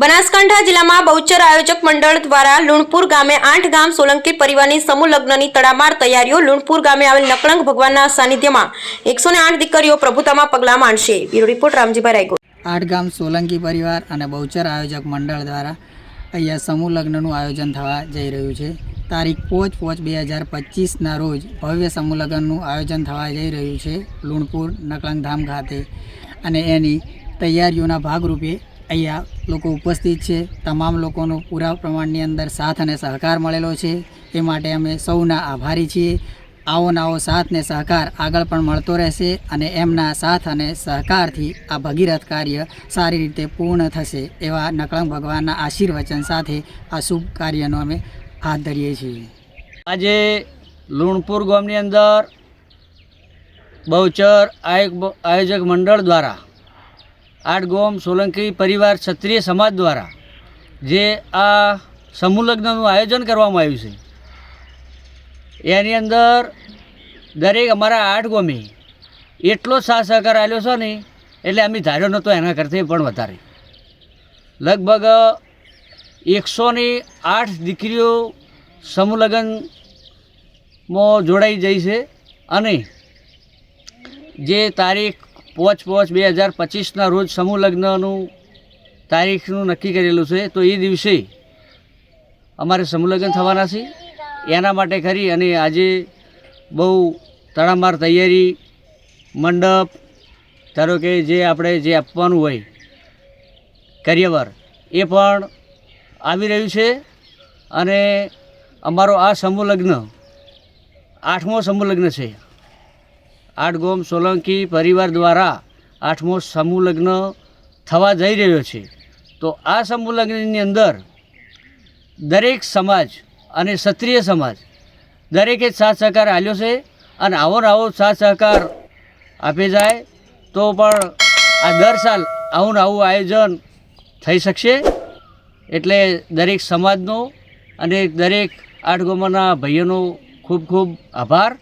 બનાસકાંઠા જિલ્લામાં બહુચર આયોજક મંડળ દ્વારા લુણપુર ગામે આઠ ગામ સોલંકી પરિવારની સમૂહ લગ્નની તડામાર તૈયારીઓ લુણપુર ગામે આવેલ નકળંગ ભગવાનના સાનિધ્યમાં એકસો આઠ દીકરીઓ પ્રભુતામાં પગલાં માંડશે બ્યુરો રિપોર્ટ, રામજીભાઈ રાયગોર. આઠ ગામ સોલંકી પરિવાર અને બહુચર આયોજક મંડળ દ્વારા અહીંયા સમૂહ લગ્નનું આયોજન થવા જઈ રહ્યું છે. તારીખ પાંચ પાંચ બે હજાર પચીસના રોજ ભવ્ય સમૂહ લગ્નનું આયોજન થવા જઈ રહ્યું છે લુણપુર નકળંગ ધામ ખાતે. અને એની તૈયારીઓના ભાગરૂપે અહીંયા લોકો ઉપસ્થિત છે. તમામ લોકોનો પૂરા પ્રમાણની અંદર સાથ અને સહકાર મળેલો છે. એ માટે અમે સૌના આભારી છીએ. આવો નવો સાથ ને સહકાર આગળ પણ મળતો રહેશે અને એમના સાથ અને સહકારથી આ ભગીરથ કાર્ય સારી રીતે પૂર્ણ થશે એવા નકળંગ ભગવાનના આશીર્વચન સાથે આ શુભ કાર્યનો અમે હાથ ધરીએ છીએ. આજે લુણપુર ગામની અંદર બહુચર આયોજક મંડળ દ્વારા આઠ ગોમ સોલંકી પરિવાર ક્ષત્રિય સમાજ દ્વારા જે આ સમૂહ લગ્નનું આયોજન કરવામાં આવ્યું છે. એની અંદર દરેક અમારા આઠ ગોમે એટલો સાથ સહકાર આવ્યો છે ને, એટલે અમે ધાર્યો નહોતો, એના કરતાં પણ વધારે. લગભગ એકસોની આઠ દીકરીઓ સમૂહ લગ્નમાં જોડાઈ જઈ છે અને જે તારીખ પાંચ પાંચ બે હજાર પચીસના રોજ સમૂહ લગ્નનું તારીખનું નક્કી કરેલું છે, તો એ દિવસે અમારે સમૂહ લગ્ન થવાના છે. એના માટે ખરી અને આજે બહુ તડામાર તૈયારી, મંડપ, ધારો કે જે આપણે જે આપવાનું હોય, કરિયવર, એ પણ આવી રહ્યું છે અને અમારો આ સમૂહ લગ્ન આઠમો સમૂહ લગ્ન છે. આઠ ગોમ સોલંકી પરિવાર દ્વારા આઠમો સમૂહ લગ્ન થવા જઈ રહ્યો છે. તો આ સમૂહ લગ્નની અંદર દરેક સમાજ અને ક્ષત્રિય સમાજ દરેકે સાથ સહકાર આપ્યો છે અને આવો ને આવો સાથ સહકાર આપે જાય તો પણ આ દર સાલ આવું ને આવું આયોજન થઈ શકશે. એટલે દરેક સમાજનો અને દરેક આઠ ગોમાના ભાઈઓનો ખૂબ ખૂબ આભાર.